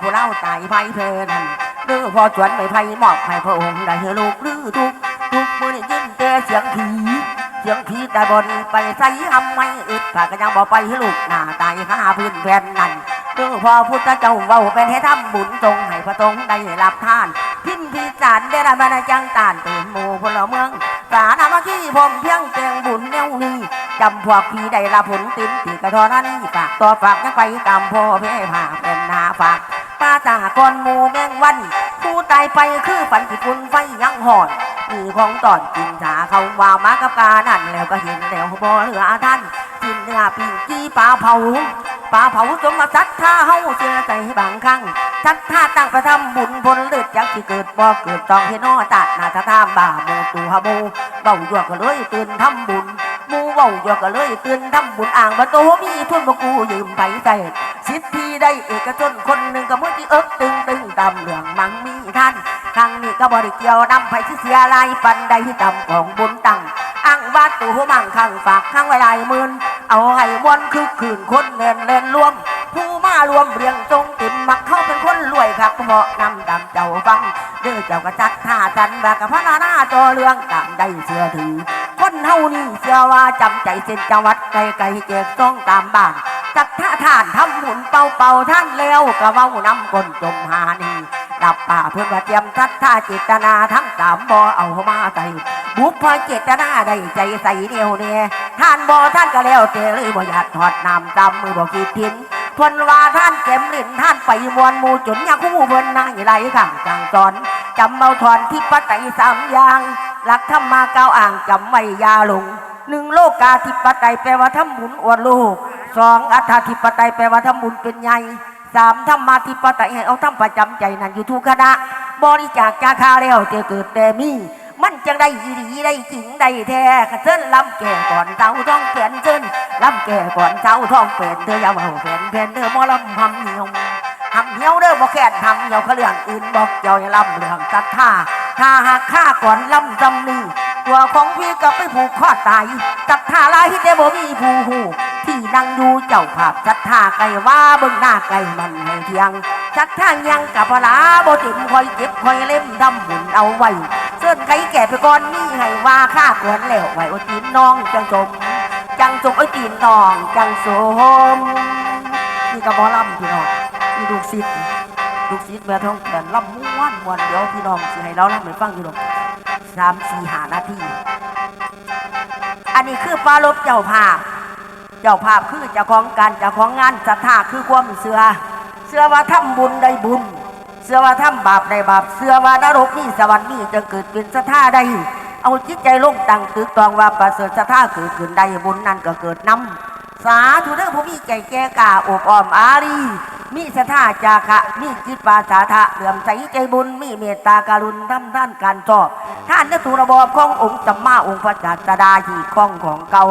ผู้เล่าตายไพ่เพลินหรือพอจวนไม่ไพ่มอบให้พระองค์ได้เฮลูกหรือทุกทุกมือนี่ยินแต่เสียงผีเสียงผีแต่บนไปใส่ทำไม่อึดข้าก็ยังบอกไปให้ลูกหน้าตายข้าพื้นแผ่นนั่นหรือพอพุทธเจ้าเว้าเป็นให้ทำบุญทรงให้พระทรงได้รับทานพิมพิจารได้รับมาในจังตานเตือนหมู่พลเมืองสานามาที่ผมเพียงเตียงบุญแนวนี้จำพวกพี่ได้รับผลตินตีกระทอนั้นฝากตัวฝากยังไปกำพ่อเพ่ผ่าเป็นนาฝาก ป้าตากอนหมูแมงวัน ผู้ตายไปคือฝันที่คุณไฟยังหอนมีของตอนกินชาเขาว่ามากับกานั่นแล้วก็เห็นแล้วบ่เหลือท่านกินเนื้อปิ้งจี้ปลาเผาปลาเผาจงมาซัดท่าเฮาเชื่อใจบางครั้งชัดท่าตั้งประทำบุญผลเลือดจากที่เกิดบ่เกิดต้องเฮนอตัดนาทามบ่าโมตูฮาโมเบาหยวกก็เลยตื่นทำบุญ มูเบาหยวกก็เลยตื่นทำบุญอ่างประตูมีทุนบ่กูยืมไปใส่สิทธิได้เอกชนคนหนึ่งก็มือที่เอิกตึงตึงตำเหลืองมังมีท่านครั้งนี้ก็บริเกี่ยวนำไปที่เสียลายปันใดที่ตำของบุญตั้งอ้างว่าตูหัวมังข้างฝากข้างไว้ลายมื่นเอาให้มวนคือคืนคนเล่นเล่นรวมผู้มารวมเรียงจงติ่มมักเข้าเป็นคนรวยครับเหมาะนำดำเจ้าฟังเด้อเจ้ากระจัดท่าจันแบบกับพระนาหน้าจอเรื่องตามได้เชื่อถือ คนเฮานี่เชื่อว่าจำใจเส้นจังหวัดไกลไกลเจกจ้องตามบ้านจัดท่าทานทำหมุนเป่าเป่าท่านแล้วก็เว้านำคนจมหานี่ดับป่าเพื่อมาเตรียมทัดท่าเจตนาทั้งสามบอเอามาใส่บุพเพเจตนาได้ใจใส่เดียวเนี่ยท่านบอท่านก็แล้วเตเลยบ่อยากถอดน้ำจำมือบ่คิดทิ้นเพิ่นว่าท่านเก็มลิ้นท่านไปมวนมูจนยาคู่เพิ่นนั่งไหลข้างจังสอนจำเมาถอนที่ปไตสามอย่าง หลักธรรมาเก้าอ่างจำไว้ยาหลงหนึ่งโลกาธิปไตยแปลว่าทำบุญอวดลูกสองอัฏฐธิปไตยแปลว่าทำบุญเป็นใหญ่สามธรรมาธิปไตยให้เอาทำประจำใจนั่นอยู่ทุกคณะบริจาคจาคาแล้วจะเกิดแต่มีมันจังได้ยีดีได้จริงได้แท้ขะเชิญลำแก่ก่อนเจ้าท้องเปลี่ยนเชิญลำแก่ก่อนเจ้าท้องเปลี่ยนเธออย่าเบาเปลี่ยนเปลี่ยนเธอมอลำหำเหี่ยวหำเหี่ยวเด้อบ่แค่นหำเหี่ยวเขาเรื่องอื่นบอกเจ้าอย่าลำเรื่องศรัทธา ถ้าหากข้าก่อนลำจำนี้ตัวของพี่ก็ไปผูกคอตายศรัทธาลายที่แต่บ่มีผู้หูที่นั่งอยู่เจ้าภาพศรัทธาไก่ว่าเบิ่งหน้าไก่มันให้เทียงศรัทธายังกับพลาโบติมคอยเก็บคอยเล่มทำบุญเอาไว้เส้นไก่แก่ไปก่อนนี่ให้ว่าข้าควรแล้วไว้โอตีนน้องจังจมจังจมไอตีนน้องจังโสมนี่ก็บอลำพี่น้องนี่ลูกศิ ลูกศิษย์แม่ท้องแขนลำม้วนม้วนเดี๋ยวพี่น้องสิให้เราลำให้ฟังอยู่หรอกสามสี่หานาทีอันนี้คือปลารบเจ้าภาพ เจ้าภาพคือเจ้าของการเจ้าของงานศรัทธาคือความเสือเสือว่าทำบุญได้บุญ เสือว่าทำบาปได้บาป เสือว่านรกนี่สวรรค์นี่จะเกิดเป็นศรัทธาได้ เอาจิตใจลงตั้งตึกตองว่าประเสริฐศรัทธาเกิดขึ้นได้บุญนั่นก็เกิดนำสาธุเด้อผู้มีใจแก่กาอบอ้อมอารี มีศรัทธาจาคะมีจิตปาสาทะเหลื่อมใสใจบุญ มีเมตตาการุณทำท่านการชอบท่านนักตุระบอบขององค์สัมมาองค์พระจัตดาหีข้องของเก่า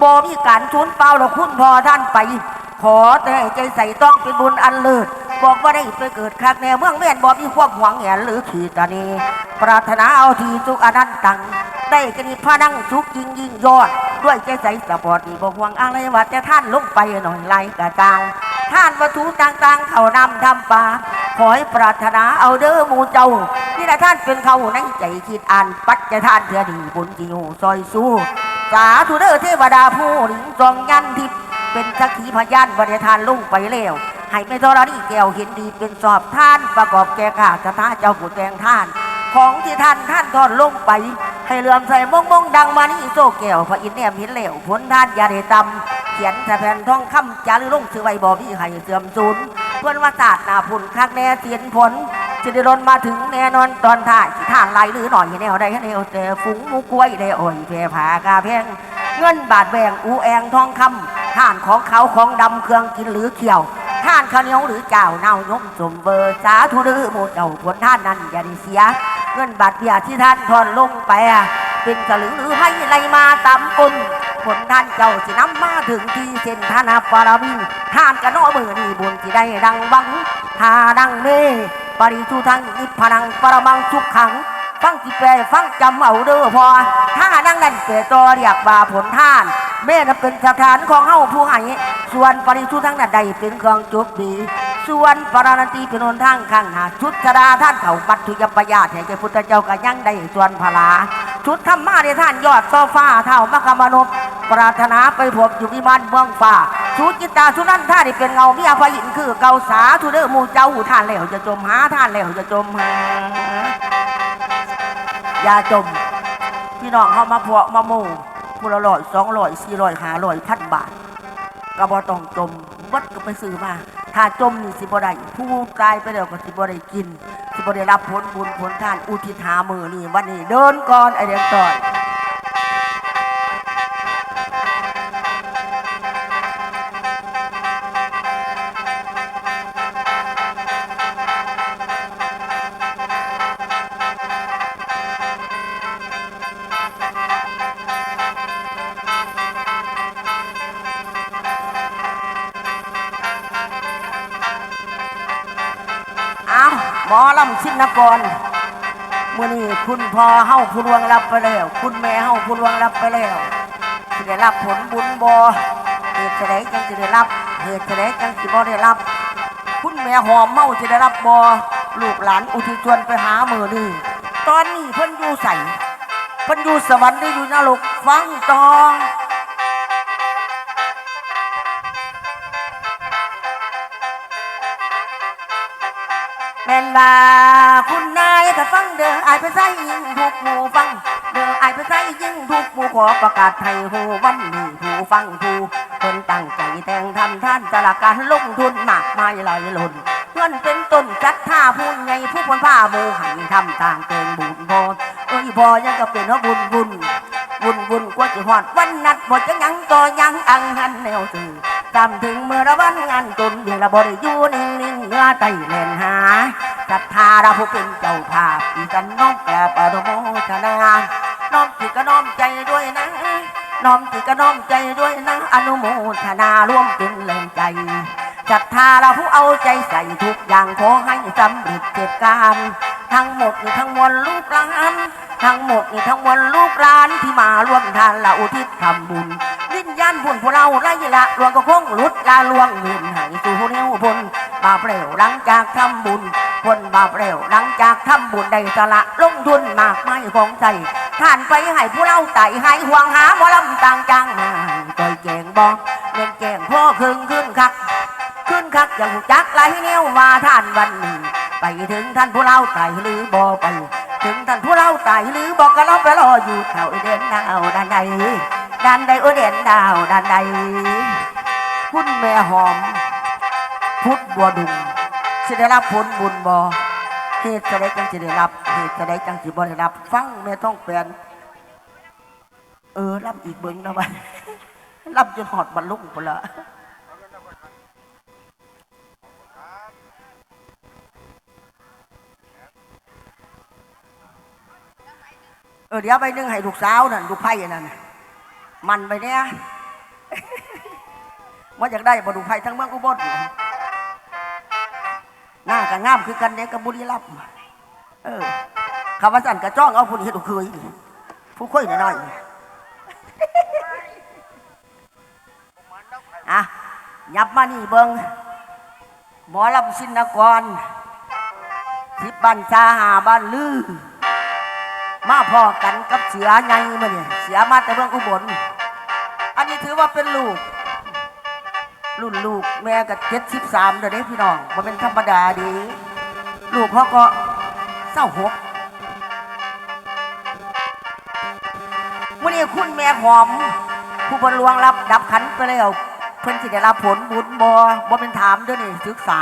บ่มีการชุนเปล่าแล้วคุณพอท่านไป ขอแต่ใจใส่ต้องเป็นบุญอันเลิศบอกว่าได้ไปเกิดคักแนวเมืองแม่นบอกมีความหวังแหนหรือขีตานีปรารถนาเอาทีสุขอนันตัง ได้กนิพานังสุขยิ่งยิ่งยอด ด้วยใจใสสปอร์ตนี่บอกหวังอะไรว่าแต่ท่านลงไปหน่อยไหลกระจาง ท่านวัตถุต่างๆ เขานำทำปาขอให้ปรารถนาเอาเด้อหมูเจ้านี่แหละท่านเป็นเขาในใจคิดอ่านปัจจท่านเถื่อดีบุญจิโยซอยสู้สาธุเด้อเทวดาผู้หลิงจองยันทิพย์เป็นสักขีพยานบริทานลงไปแล้วให้ไม่ทรณีแก้วเห็นดีเป็นสอบท่านประกอบแก่ข้าสถาเจ้าผู้แตงท่าน ของที่ท่านท่านทอดลงไป ให้เลื่อมใส่มงมงดังมานี่โซแก้วพระอินทร์แนมเห็นเหลวผลท่านยาได้ตำเขียนแต่แผ่นทองคำจารึลงซื้อไว้บ่มีให้เสื่อมสูญเพื่อนว่าศาสตร์นาพุ่นคักแน่เสียนผลจะได้รนมาถึงแน่นอนตอนท่ายที่ท่านไหลหรือหน่อยแนวใดแนวแต่ฝูงมูกล้วยได้อ่อยแพรผากาแพงเงินบาทแบ่งอูแองทองคำท่านของเขาของดำเครื่องกินหรือเขียวท่านข้าวเหนียวหรือเจ้าเน่ายมสมเบอร์สาธุรือโมเจ้าผลท่านนั้นอย่าได้เสีย เงินบาทเบียที่ท่านทอนลงไปอะเป็นสลึงหรือให้ไรมาตามกุลผลท่านเจ้าสินำมาถึงที่เส้นธนาปารมีท่านกระโนมือนี่บุญที่ได้ดังบังทาดังเมปริทุทังอิพนังปรมังสุขขัง ฟังจิแปลฟังจำเอาเด้อพอถ้านั่งนั่นเปตัวเรียกว่าผลท่าน แม่น่ะเป็นสถานของเฮาผู้ให้ส่วนปริสุทั้งนั้นใดเป็นเครื่องจุบดี ส่วนปราณตีเป็นหนทางข้างหน้าชุดชดาท่านเขาปัตถุยปยาแห่งใจพุทธเจ้าก็ยังได้ส่วนพลาชุดธรรมาในท่านยอดโซฟาเท่ามกมานพปรารถนาไปพบอยู่วิมานเมืองฟ้าชุดจิตาสุดนั้นท่าที่เป็นเงาเมียพยินคือเกาสาทุเดอมูเจ้าท่านแล้วจะจมหาท่านแล้วจะจมหาอย่าจมพี่น้องเขามาพวกมาหมู่ ผู้ละร้อยสองร้อยสี่ร้อยห้าร้อยพันบาทกระบอต้องจมวัดก็ไปซื้อมา ถ้าจมนี่สิบ่ได้ผู้กายไปแล้วก็สิบ่ได้กิน สิบ่ได้รับผลบุญผลทานอุทิศหามือนี่วันนี้เดินก่อนไอเดียต่อย ชินกรมื่อนี้คุณพ่อเฮาผู้ลวงรับไปแล้ว คุณแม่เฮาผู้ลวงรับไปแล้วจะได้รับผลบุญบอเหตุใดจังจะได้รับ เหตุใดจังสิบ่ได้รับ คุณแม่หอมเมาจะได้รับบอลูกหลานอุทิศชวนไปหามือนี่ตอนนี้เพิ่นอยู่ใส่เพิ่นอยู่สวรรค์หรืออยู่นรกฟังตอง ม่นบาคุณนายก็ฟังเด้ออายไปใส่ยิงทุกหมู่ฟัง เด้ออายไปใส่ยิงทุกหมู่ขอประกาศให้หูวันนี้ผู้ฟังผู้เพิ่นตั้งใจแต่งทำท่านสละการลงทุนมากมายหลายหล่นเงินเป็นต้นจัดท่าผู้ใหญ่ผู้คนผ้าโมหันทำต่างเกินบุญพอเอ้ยพอยังก็เป็นว่าบุญบุญวุ่นวุ่นกว่าจะหอดวันนัดหมดจะยังก็ยังอังหันแนวสื่อ จำถึงเมื่อระวันงานจนเดียวละบริยูนิ่งนิ่งเนื้อไตแลนหาศรัทธาเราผู้เป็นเจ้าภาพอีกันน้อมแก่ปรโมทนาน้อมจิตก็น้อมใจด้วยนะ น้อมจิตก็น้อมใจด้วยนะ อนุโมทนาร่วมเป็นแรงใจศรัทธาเราผู้เอาใจใส่ทุกอย่างขอให้สำเร็จเจ็ดการ ทั้งหมดนี่ทั้งมวลลูกหลานทั้งหมดนี่ทั้งมวลลูกหลานที่มาร่วมทานละอุทิศทำบุญวิญญาณบุญพวกเราไล่ละลวงก็คงลุดลาลวงเงินให้สู่เนี้วพลบาปเร็วหลังจากทำบุญพลบาปเร็วหลังจากทำบุญได้สละลงทุนมากไม่ของใจท่านไปให้ผู้เราไต่ให้ห่วงหาหมอลำต่างจังมาใจแจงบอกเล่นแกงพ่อคึงขึ้นคัก ขึ้นคักอย่างจักไหลเนี้ยวมาท่านวันนี้ ไปถึงท่านผู้เล่าไต่หรือบ่ไป ถึงท่านผู้เล่าไต่หรือบอกก็เราไปรออยู่แถวเด่นดาวด้านใดด้านใดโอเด่นดาวด้านใดคุณแม่หอม พุทธบัวดุงจะได้รับผลบุญบ่เหตุจะได้จังจะได้รับเหตุจะได้จังจะบ่ได้รับ ฟังแม่ต้องเปลนเออรับอีกเบิ้งนะวะรับจนหอดบรรลุไปละ เออเดี๋ยวไปนึ่งให้ลูกสาวนั่นลูกไผ่นั่นน่ะมันไปเนี่ยว่าอยากได้บ่ลูกไผ่ทั้งเมืองอุบลหน้าก็งามคือกันเด็กกับบุรีรัมเออข้าพเจ้ากระจ้องเอาผู้นี้ให้ลูกเคยผู้ค่อยหน่อยอะยับมานี่เบิงหมอลำสินนกรสิบบันชาหาบ้านลือ มาพอกันกับเสือไงมาเนี่ยเสือมาแต่เมืองอุบล อันนี้ถือว่าเป็นลูก รุ่นลูกแม่กับเจ็ดสิบสามเด้อเด้พี่น้องมันเป็นธรรมดาดี ลูกเขาก็เศร้าหกวันนี้คุณแม่หอม ผู้บรรลวงรับดับขันไปแล้วเพิ่นสิได้รับผลบุญบบ่เป็นถามด้วยนี่ศึกษา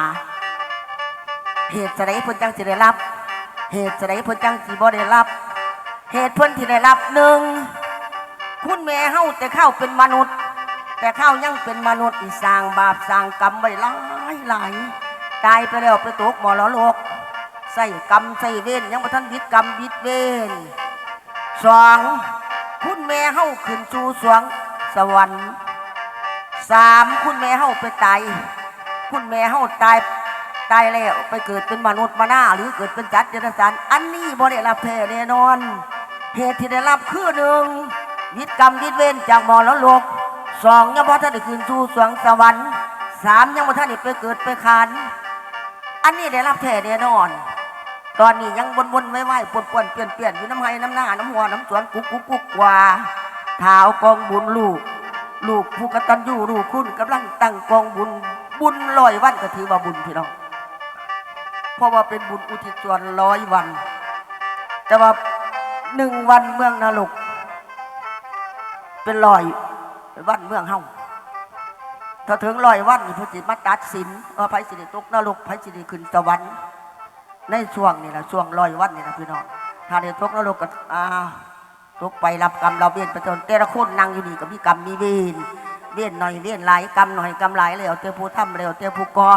เหตุจะไดเพิ่นจังสิได้รับ เหตุจะไดเพิ่นจังสิบ่ได้รับ เหตุเพิ่นที่ได้รับหนึ่งคุณแม่เฮาแต่เข้าเป็นมนุษย์ แต่เข้ายังเป็นมนุษย์อีสร้างบาปสร้างกรรมไว้หลายหลายตายไปแล้วไปตกหมอลโลกใส่กรรมใส่เวรยังบ่ทันบิดกรรมบิดเวรสองคุณแม่เฮาขึ้นสู่สวงสวรรค์สามคุณแม่เฮาไปตายคุณแม่เฮาตายตายแล้วไปเกิดเป็นมนุษย์มาหน้าหรือเกิดเป็นจัดเดรัจฉานอันนี้บ่ได้รับแท้แน่นอน เหตุที่ได้รับคือหนึ่งวิตกรรมวิตเว้นจากหมอแล้วโลกสองยังบ่ท่านได้คืนสู่สวงสวรรค์สามยังบ่ท่านได้ไปเกิดไปขานอันนี้ได้รับแท้แน่นอน ตอนนี้ยังวนๆไว้ไหว้ปวนๆเปลี่ยนๆอยู่น้ำไห้น้ำหน้าน้ำหัวน้ำสวนกุ๊กกุ๊กกุ๊กกว่าเท้ากองบุญลูก ลูกผู้กตัญญูลูกคุณกำลังตั้งกองบุญบุญลอยวันก็ถือว่าบุญพี่น้องเพราะว่าเป็นบุญอุทิศส่วนร้อยวัน แต่ว่า หนึ่งวันเมืองนรกเป็นลอยวันเมืองเฮาถ้าถึงลอยวันพระจิตมาตัดสินว่าไผสิได้ตกนรกไผสิได้ขึ้นสวรรค์ในช่วงนี่แหละช่วงลอยวันนี่นะพี่น้องถ้าได้ตกนรกก็อ้าตกไปรับกรรมเราเวียนไปจนแต่ละคนนั่งอยู่นี่ก็มีกรรมมีเวรเวียนหน่อยเวียนหลายกรรมหน่อยกรรมหลายแล้วเจ้าผู้ทำแล้วเจ้าผู้ก่อ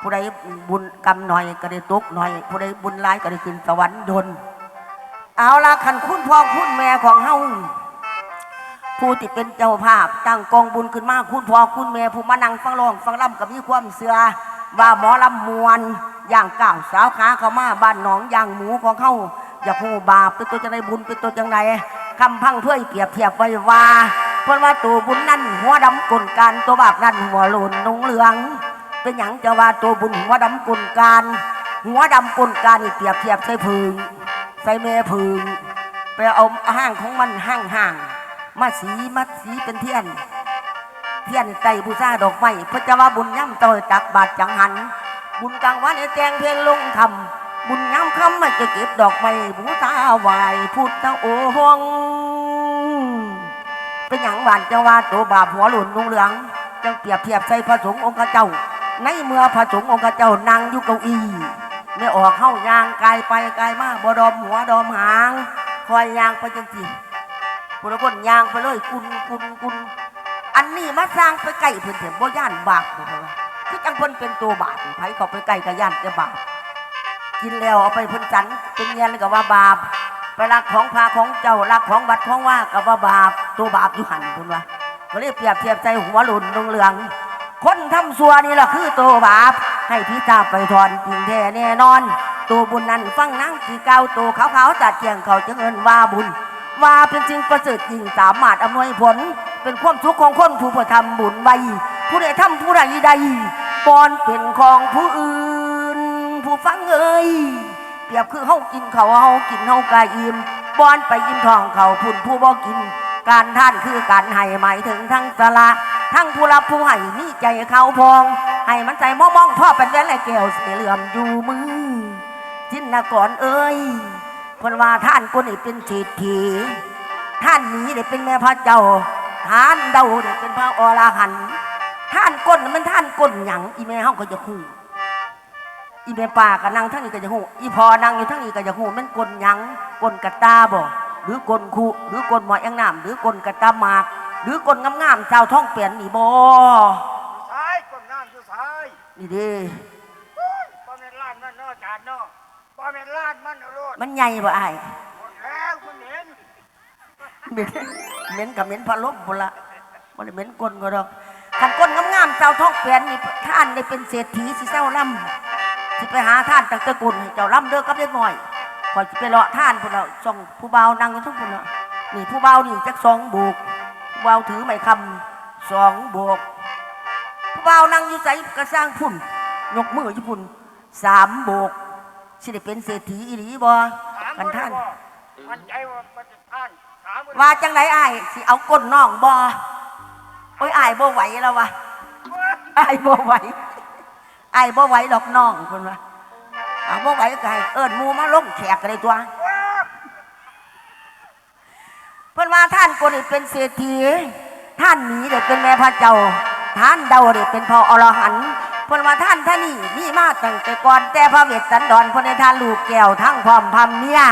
ผู้ใดบุญกรรมหน่อยก็ได้ตกหน่อย ผู้ใดบุญหลายก็ได้ขึ้นสวรรค์ดน เอาละขันคุณพ่อคุณแม่ของเฮาผู้ที่เป็นเจ้าภาพตั้งกองบุญขึ้นมาคุณพ่อคุณแม่ผู้มานั่งฟังร้องฟังร่ำกับมีความเสือว่าหมอลำมวนอย่างก้าวสาวขาเขามาบ้านหนองอย่างหมูของเขาอย่าพูบาปเป็นตัวจังไรบุญเป็นตัวจังไรคำพังเพื่อเปรียบเทียบไว้ว่าเพราะว่าตัวบุญนั่นหัวดำกลการตัวบาปนั่นหัวโลนนงเหลือง เป็นอย่างจะว่าตัวบุญหัวดำกลการหัวดำกลการนี่เปรียบเทียบใส่พึง ใส่แม่พึงไปเอาห้างของมันห้างห่างมาสีมาสีเป็นเทียน เทียนไตบูชาดอกไม้พระเจ้าว่าบุญย่ำต่อยตักบาทจังหัน บุญกลางวันแจงเพลลงคำบุญย่ำคำม่จะเก็บดอกไม้บูชาไหวพุทธโอหงเป็นอย่างหวานเจ้าว่าตัวบาปหัวหลุนนุ่งเหลืองจังเปรียบเทียบใส่พระสงฆ์องค์เจ้า ในเมื่อพระสงฆ์องค์เจ้านั่งอยู่เก้าอี้ ไม่ออกเข้ายางกายไปกายมาบ่ดอมหัวดอมหาง คอยยางไปจังสิบุรุษยางไปเลยกุนกุนกุนอันนี้มาสร้างไปไก่เพิ่นเถอะบ่ย่านบาปบ่เพราะว่าคือจังเพิ่นเป็นตัวบาปไผเขาไปไก่ก็ย่านจะบาปกินแล้วเอาไปเพิ่นสันเป็นเงียนก็ว่าบาปไปรักของพาของเจ้ารักของวัดของว่าก็ว่าบาปตัวบาปอยู่หันเพิ่นว่าก็เลยกเปรียบเทียบใจหัวหลุนลงเหลือง คนทำซัวนี่แหละคือตัวบาป ให้พี่ตาไปทอนจริงแท้แน่นอน ตัวบุญนั้นฟังนั่งสีเก่าตัวขาวๆจัดเกียงเขาจะเอินว่าบุญ ว่าเป็นจริงประเสริฐจริงสามารถอำนวยผล เป็นความสุขของคนผู้ประทำบุญไว้ ผู้ใดทำผู้ใดใดบอนเป็นของผู้อื่น ผู้ฟังเอ้ยเปรียบคือเฮากินเขาเฮากินเฮากายอิ่มบอนไปยิ้มทองเขาพุ่นผู้บ่กิน การท่านคือการให้หมายถึงทั้งสละทั้งผู้รับผู้ให้มีใจเขาพอง ให้มันใจมองมองๆพ่อเป็นแว่นและแก้วสีเหลื่อมอยู่มือจินนกรเอ้ยเพนว่าท่านคนนี้เป็นเศรษฐีท่านนี้ได้เป็นแม่พระเจ้า ท่านเดาได้เป็นพระอรหันต์ท่านก้นมันท่านก้นหยังอีแม่เฮาก็จะฮู้อีแม่ป่าก็นั่งทั้งนี้ก็จะฮู้อีพอนั่งอยู่ทั้งนี้ก็จะฮู้มันก้นหยังก้นกระตาบ่หรือก้นคุหรือก้นหมอยอังน้ำหรือก้นกระตาหมาก หรือก้นงามๆเจ้าท้องเปลี่ยนนี่บ่ ซ้ายก้นน้ำอยู่ซ้าย นี่เดิป้าเม็นล้านมันเนาะจานเนาะป้าเม็นล้านมันเอาโลดมันใหญ่บ่อ้ายหมดแล้วมันเห็นเหม็นเหม็นกับเหม็นพะลบบุละมันเหม็นก้นก็ดอกขันก้นงามๆเจ้าท้องเปลี่ยนนี่ท่านได้เป็นเศรษฐีสิเจ้าล่ำสิไปหาท่านตั้งแต่กุลให้เจ้าล่ำเด้อกับเล็กน้อยคอยสิไปเลาะท่านพุ่นละส่งผู้เบาวนั่งอยู่ทุกพุ่นละนี่ผู้เบาวนี่จักสองโบกผู้เบาวถือไม้คำสองโบก ผู้เบาวนั่งอยู่ใส่กระสร้างพุ่น ยกมืออยู่พุ่นสามโบกสิได้เป็นเศรษฐีอีหลีบ่ถามกันท่าน มันใจว่ามันจะท่านถามมันว่าจังไรอ้ายสิเอาก้นน้องบ่โอ้ยอ้ายบ่ไหวแล้ววะอ้ายบ่ไหวอ้ายบ่ไหวดอกน้องเพิ่นว่าเอาบ่ไหวก็ให้เอิ้นหมู่มาลงแขกกันเลยตัว เพิ่นว่าท่านคนนี้เป็นเศรษฐีท่านนี้เด็เป็นแม่พระเจ้า ท่านเดาเด็เป็นพ่ออรหันต์เพิ่นว่าท่านท่านนี่มีมาตั้งแต่ก่อนแต่พระเวสสันดรเพิ่นให้ท่านลูกแก้วทั้งพร้อมพำเมีย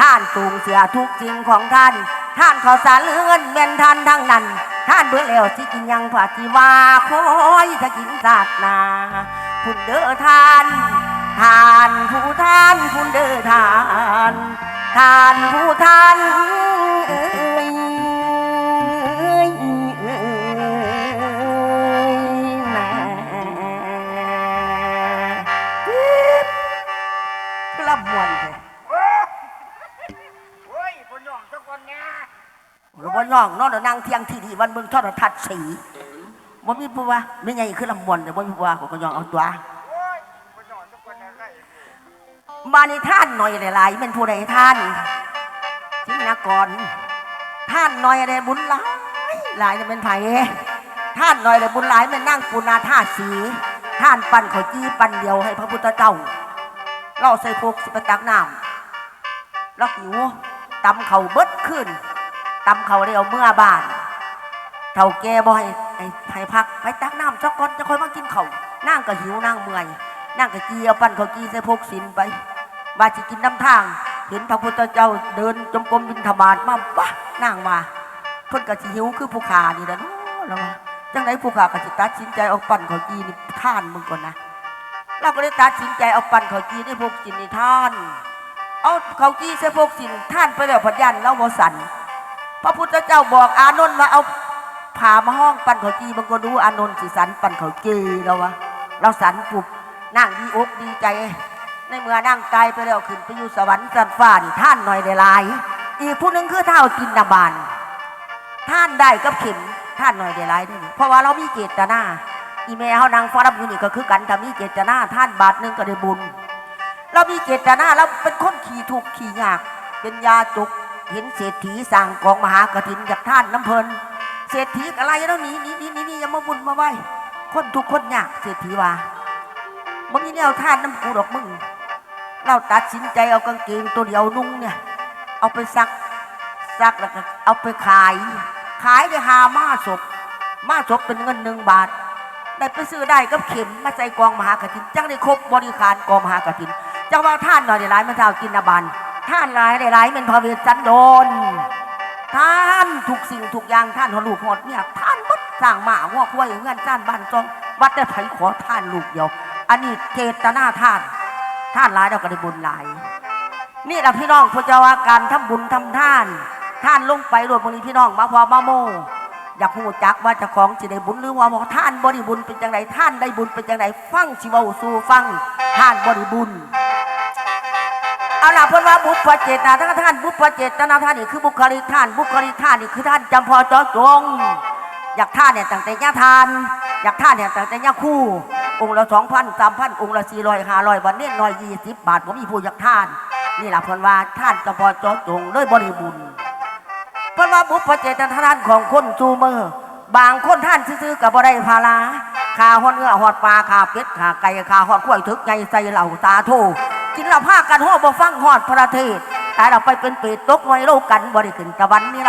ท่านสูงเสือทุกสิ่งของท่าน ท่านข้าวสารหรือเงินแม่นท่านทั้งนั้น ท่านเบื่อแล้วสิกินยังผัดสิว่าคอยถ้ากินศาสนาพุ่นเด้อท่านท่านผู้ท่านพุ่นเด้อท่านท่านผู้ท่านเอ้ย น้องนอนนั่งเที่ยงที่ดีวันเบิ่งทอดทัดสีว่ามีผู้ว่าไม่ไงคือลำมนแต่ว่ามีผู้ว่าเขาก็ยองเอาตัวโอ้ยคนย่องสักคนนิท่านหน่อยหลายเป็นผู้ใดท่านจินกรท่านหน่อยได้บุญหลายหลายจะเป็นไผท่านหน่อยได้บุญหลายเป็นนั่งปุนาท่าสี ท่านปั่นขาวจี้ปั่นเดียวให้พระพุทธเจ้าเราใส่พวกสิบตักน้ำล้วหิวตำเขาเบิดขึ้น ตำเขาเดียวเมื่อบ้านเท่าแกบ่ให้ให้ให้พักไปตักน้ำสักก้อนจะค่อยมากินเขานั่งก็หิวนั่งเมื่อยนั่งก็กียวปั้นเขากีใส่พกสินไปว่าจะกินน้ำทาง เห็นพระพุทธเจ้าเดินจมกรมบินธบาตมาปะนั่งมาเพิ่นก็สิหิวคือผู้ขานี่แหละเนาะแล้วว่าจังไดผู้ขาก็สิตัดสินใจเอาปั้นเขากีนี่ท่านมึงก่อนนะเราก็ได้ตัดสินใจเอาปั้นเขากีนี่พกสินนี่ท่าน เอาเขากีใส่พกสินท่านไปแล้วพัดยันแล้วบ่สัน พระพุทธเจ้าบอกอานนท์ว่าเอาพามาห้องปันเขาจีบางคนรู้อานนท์สิสันปันเขาจีเราวะเราสันปุบนั่งดีอกดีใจ ในเมื่อนั่งตายไปแล้วขึ้นไปอยู่สวรรค์สันฟ้านี่ท่านหน่อยได้ลาย อีกผู้หนึ่งคือเท่ากินนาบานท่านได้กับเข็มท่านหน่อยได้ลายด้วยนี่เพราะว่าเรามีเจตนาอีเมลเขานางฟ้ารับอยู่นี่ก็คือกันถ้ามีเจตนาท่านบาทนึงก็ได้บุญ เรามีเจตนาเราเป็นคนขี่ถูกขี่ยาก เป็นยาจุก เห็นเศรษฐีสั่งกองมหากฐินจากท่านน้ำเพลินเศรษฐีอะไรแล้วหนีหนีหนีหนีหนีอย่ามาบุญมาไหวคนทุกคนยากเศรษฐีว่ามึงนี่แนวท่านน้ำกูดอกมึง เราตัดสินใจเอากางเกงตัวเดียวนุ่งเนี่ย เอาไปซักซักแล้วก็เอาไปขาย ขายได้หามาศพมาศพเป็นเงินหนึ่งบาท ได้ไปซื้อได้กับเข็มมาใส่กองมหากฐินจังได้ครบบริการกองมหากฐินจังว่าท่านหน่อยได้หลายมันเท่ากินนาบัน ท่านหลายได้หลายเป็นพระเวสสันโดนท่านทุกสิ่งทุกอย่างท่านหอลูกหอดเนี่ยท่านบัดสร้างหมาหัวควายเงินจ้านบ้านจองวัดได้ไผขอท่านลูกเดียว อันนี้เจตนาท่าน ท่านหลายเราก็ได้บุญหลาย นี่แหละพี่น้องพระเจ้าว่าการทำบุญทำท่าน ท่านลงไปรวมพวกนี้พี่น้องมาพอมาโมอยากหูจักว่าจะของจะได้บุญหรือว่าบอกท่านบริบุญเป็นจังไรท่านได้บุญเป็นจังไรฟังชิวาสู่ฟังท่านบริบุญ เอาล่ะเพื่อนว่าบุพเจตนาท่านท่านบุพเจตนาท่านนี่คือบุคลิกท่าน บุคลิกท่านนี่คือท่านจำพอจอจง อยากท่านเนี่ยตั้งแต่ย่าทาน อยากท่านเนี่ยตั้งแต่ย่าคู่ องค์ละสองพันสามพันองค์ละสี่ร้อยห้าร้อยวันนี้ร้อยยี่สิบบาทผมมีผู้อยากท่าน นี่แหละเพื่อนว่าท่านจำพอจอจงด้วยบริบุญเพื่อนว่าบุพเจตนาท่านของคนจูเมอร์บางคนท่านซื้อกับบ่ได้ภาราขาหอดเนื้อหอดปลาขาเป็ดขาไก่ขาหอดข้วยทึกไงใส่เหล่าตาโท กินเหล้าผ้ากันห่อบ่ฟังหอดพระเทศแต่เราไปเป็นเปรตตกไว้โลกกันบริขึ้นตะวันนี่เรา